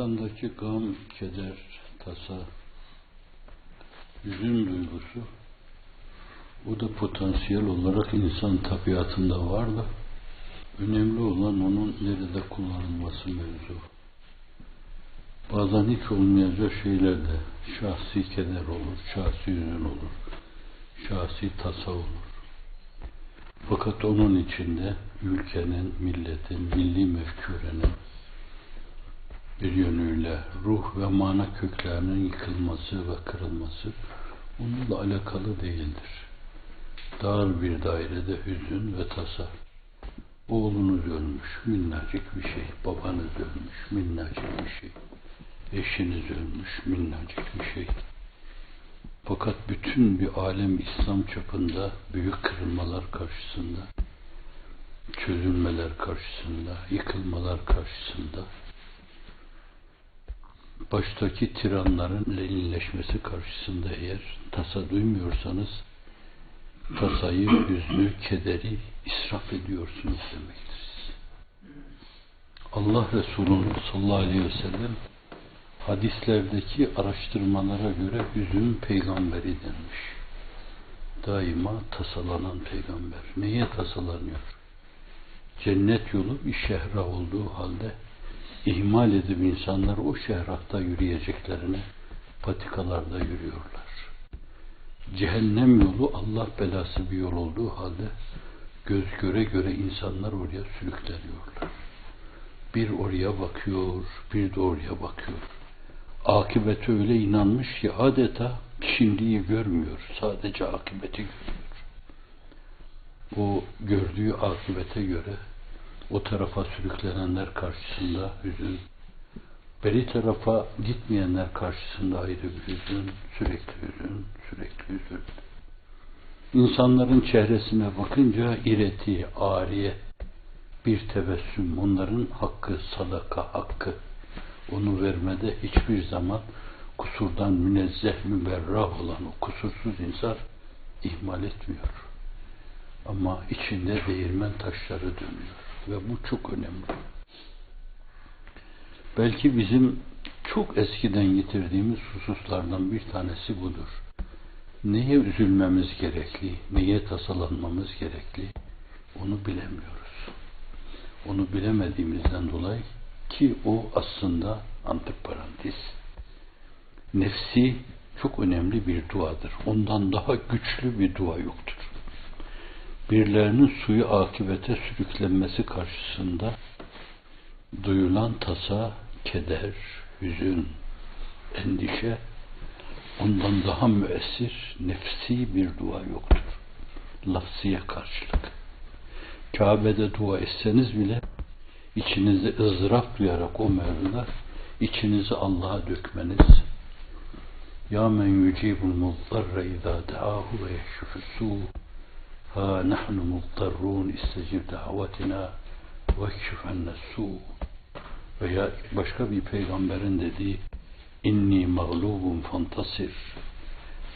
İnsandaki gam, keder, tasa, hüzün duygusu o da potansiyel olarak insan tabiatında var da önemli olan onun nerede kullanılması mevzu. Bazen hiç olmayacak şeyler de şahsi keder olur, şahsi hüzün olur, şahsi tasa olur. Fakat onun içinde ülkenin, milletin, milli mefkurenin, bir yönüyle ruh ve mana köklerinin yıkılması ve kırılması onunla alakalı değildir. Dar bir dairede hüzün ve tasa. Oğlunuz ölmüş, minnacık bir şey. Babanız ölmüş, minnacık bir şey. Eşiniz ölmüş, minnacık bir şey. Fakat bütün bir alem İslam çapında büyük kırılmalar karşısında, çözülmeler karşısında, yıkılmalar karşısında, baştaki tiranların leninleşmesi karşısında eğer tasa duymuyorsanız tasayı, hüznü, kederi israf ediyorsunuz demektir. Allah Resulü sallallahu aleyhi ve sellem hadislerdeki araştırmalara göre hüzün peygamberi denmiş. Daima tasalanan peygamber. Neye tasalanıyor? Cennet yolu bir şehra olduğu halde ihmal edip insanlar o şehrahta yürüyeceklerine patikalarda yürüyorlar. Cehennem yolu Allah belası bir yol olduğu halde göz göre göre insanlar oraya sürükleniyorlar. Bir oraya bakıyor, bir de oraya bakıyor. Akibete öyle inanmış ki adeta şimdiyi görmüyor, sadece akibeti görüyor. O gördüğü akibete göre o tarafa sürüklenenler karşısında hüzün, beri tarafa gitmeyenler karşısında ayrı bir hüzün, sürekli hüzün, sürekli hüzün. İnsanların çehresine bakınca ireti, ariye, bir tebessüm, onların hakkı, sadaka hakkı, onu vermede hiçbir zaman kusurdan münezzeh, müberrah olan o kusursuz insan ihmal etmiyor. Ama içinde değirmen taşları dönüyor. Ve bu çok önemli. Belki bizim çok eskiden getirdiğimiz hususlardan bir tanesi budur. Neye üzülmemiz gerekli, neye tasalanmamız gerekli onu bilemiyoruz. Onu bilemediğimizden dolayı ki o aslında antiparantez nefsi çok önemli bir duadır. Ondan daha güçlü bir dua yoktur birilerinin suyu akibete sürüklenmesi karşısında duyulan tasa, keder, hüzün, endişe ondan daha müessir, nefsi bir dua yoktur. Lafziye karşılık. Kabe'de dua etseniz bile içinizde ızdırap duyarak o mevzuda içinizi Allah'a dökmeniz Ya men yucibul muzdarra izâ da'ahu ve yeşşüfü Ha nahnu muttarrun istecib davetina vekşif annessu veya başka bir peygamberin dediği inni mağlubun fantasir.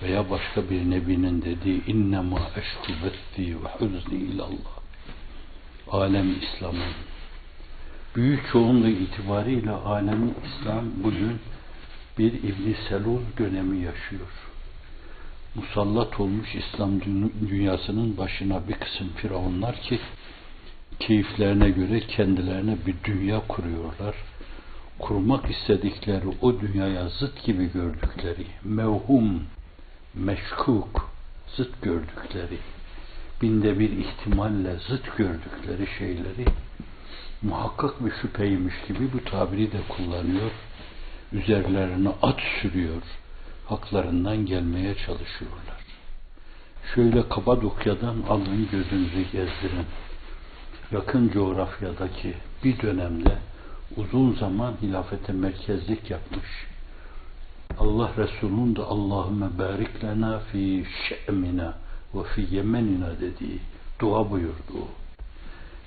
Veya başka bir nebinin dediği innema eşku bethi ve huzni ilallah. Alem İslam'ın. Büyük çoğunluğu itibariyle alemi İslam bugün bir İbn Selul dönemi yaşıyor musallat olmuş İslam dünyasının başına bir kısım firavunlar ki keyiflerine göre kendilerine bir dünya kuruyorlar. Kurmak istedikleri o dünyaya zıt gibi gördükleri, mevhum, meşkuk, zıt gördükleri, binde bir ihtimalle zıt gördükleri şeyleri muhakkak bir şüpheymiş gibi bu tabiri de kullanıyor. Üzerlerine at sürüyor haklarından gelmeye çalışıyorlar. Şöyle Kapadokya'dan alın gözünüzü gezdirin. Yakın coğrafyadaki bir dönemde uzun zaman hilafete merkezlik yapmış. Allah Resulü'nün de Allahümme barik fi şe'mina ve fi yemenina dediği dua buyurdu.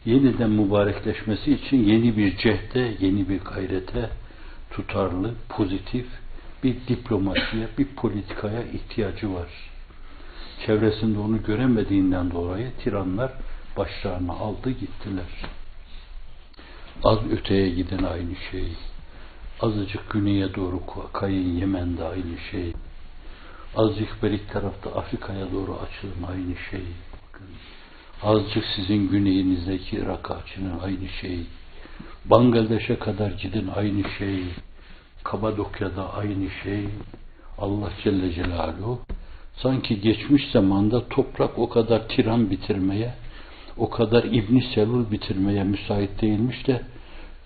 Yeniden mübarekleşmesi için yeni bir cehde, yeni bir gayrete, tutarlı, pozitif, bir diplomasiye, bir politikaya ihtiyacı var. Çevresinde onu göremediğinden dolayı tiranlar başlarına aldı gittiler. Az öteye giden aynı şey. Azıcık güneye doğru kayın Yemen'de aynı şey. Azıcık berik tarafta Afrika'ya doğru açılın aynı şey. Bakın. Azıcık sizin güneyinizdeki Irak'a açılın aynı şey. Bangladeş'e kadar gidin aynı şey. Kapadokya'da aynı şey. Allah Celle Celaluhu sanki geçmiş zamanda toprak o kadar tiran bitirmeye, o kadar İbn Selul bitirmeye müsait değilmiş de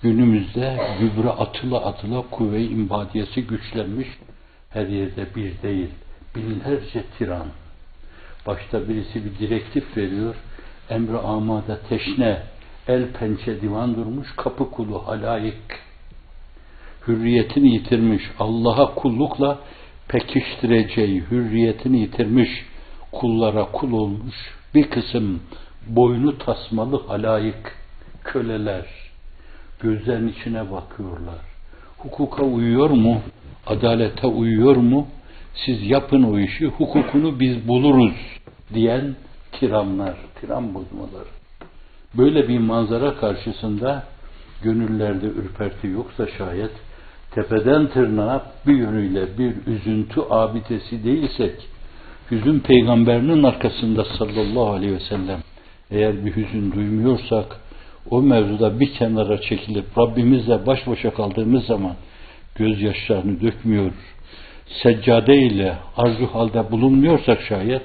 günümüzde gübre atıla atıla kuvve-i imbadiyesi güçlenmiş. Her yerde bir değil, binlerce tiran. Başta birisi bir direktif veriyor. Emri amada teşne, el pençe divan durmuş, kapı kulu halayık. Hürriyetini yitirmiş, Allah'a kullukla pekiştireceği hürriyetini yitirmiş, kullara kul olmuş bir kısım boynu tasmalı halayık, köleler, gözlerin içine bakıyorlar. Hukuka uyuyor mu? Adalete uyuyor mu? Siz yapın o işi, hukukunu biz buluruz diyen tiranlar, tiran bozmaları. Böyle bir manzara karşısında gönüllerde ürperti yoksa şayet tepeden tırnağa bir yönüyle bir üzüntü abidesi değilsek, hüzün peygamberinin arkasında sallallahu aleyhi ve sellem eğer bir hüzün duymuyorsak, o mevzuda bir kenara çekilip Rabbimizle baş başa kaldığımız zaman gözyaşlarını dökmüyor, seccade ile arzu halde bulunmuyorsak şayet,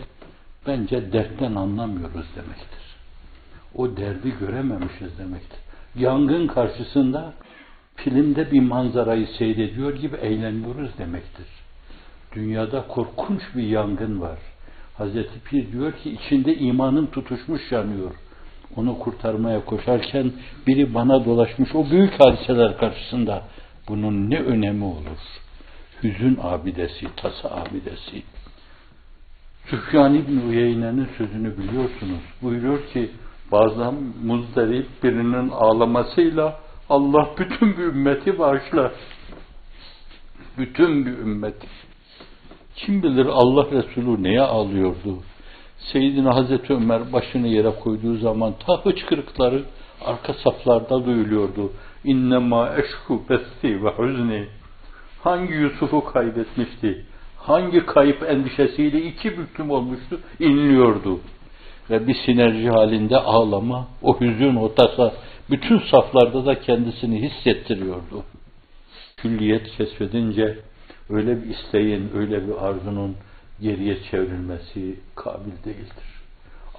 bence dertten anlamıyoruz demektir. O derdi görememişiz demektir. Yangın karşısında filmde bir manzarayı seyrediyor gibi eğleniyoruz demektir. Dünyada korkunç bir yangın var. Hazreti Pir diyor ki içinde imanın tutuşmuş yanıyor. Onu kurtarmaya koşarken biri bana dolaşmış o büyük hadiseler karşısında bunun ne önemi olur? Hüzün abidesi, tasa abidesi. Süfyan İbni Uyeyne'nin sözünü biliyorsunuz. Buyuruyor ki bazen muzdarip birinin ağlamasıyla Allah bütün bir ümmeti bağışlar. Bütün bir ümmeti. Kim bilir Allah Resulü neye ağlıyordu? Seyyidina Hazreti Ömer başını yere koyduğu zaman ta hıçkırıkları arka saflarda duyuluyordu. İnnemâ eşku besti ve huzni. Hangi Yusuf'u kaybetmişti? Hangi kayıp endişesiyle iki büklüm olmuştu? İnliyordu. Ve bir sinerji halinde ağlama, o hüzün, o tasa, bütün saflarda da kendisini hissettiriyordu. Külliyet keşfedince öyle bir isteğin, öyle bir arzunun geriye çevrilmesi kabil değildir.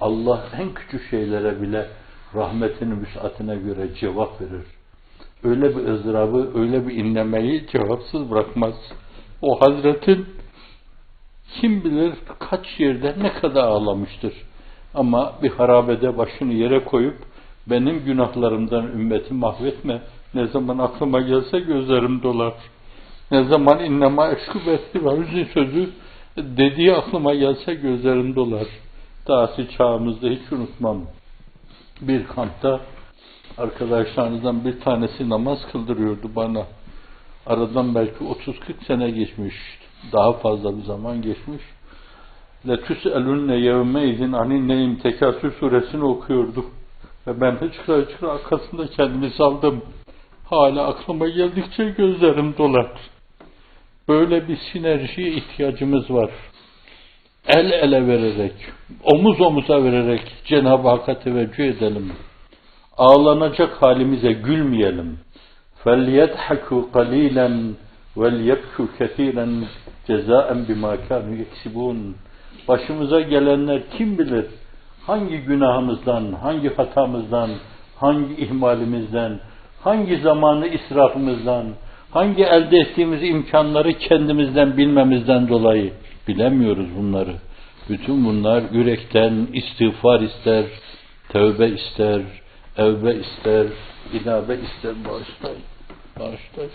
Allah en küçük şeylere bile rahmetinin müsaatine göre cevap verir. Öyle bir ızdırabı, öyle bir inlemeyi cevapsız bırakmaz. O Hazretin kim bilir kaç yerde ne kadar ağlamıştır. Ama bir harabede başını yere koyup benim günahlarımdan ümmeti mahvetme. Ne zaman aklıma gelse gözlerim dolar. Ne zaman innema eşkü betti ve hüzün sözü dediği aklıma gelse gözlerim dolar. Dahası çağımızda hiç unutmam. Bir kampta arkadaşlarınızdan bir tanesi namaz kıldırıyordu bana. Aradan belki 30-40 sene geçmiş. Daha fazla bir zaman geçmiş. Letüs elünne yevme idin anin neyim tekasür suresini okuyorduk. Ve ben hıçkıra hıçkıra arkasında kendimi saldım. Hala aklıma geldikçe gözlerim dolar. Böyle bir sinerjiye ihtiyacımız var. El ele vererek, omuz omuza vererek Cenab-ı Hakk'a teveccüh edelim. Ağlanacak halimize gülmeyelim. فَلْيَضْحَكُوا قَلِيلًا وَلْيَبْكُوا كَثِيرًا cezaen bima kanu yeksibun. Başımıza gelenler kim bilir? Hangi günahımızdan, hangi hatamızdan, hangi ihmalimizden, hangi zamanı israfımızdan, hangi elde ettiğimiz imkanları kendimizden bilmemizden dolayı bilemiyoruz bunları. Bütün bunlar yürekten istiğfar ister, tövbe ister, evbe ister, inabe ister, bağışlayın. Bağışlayın.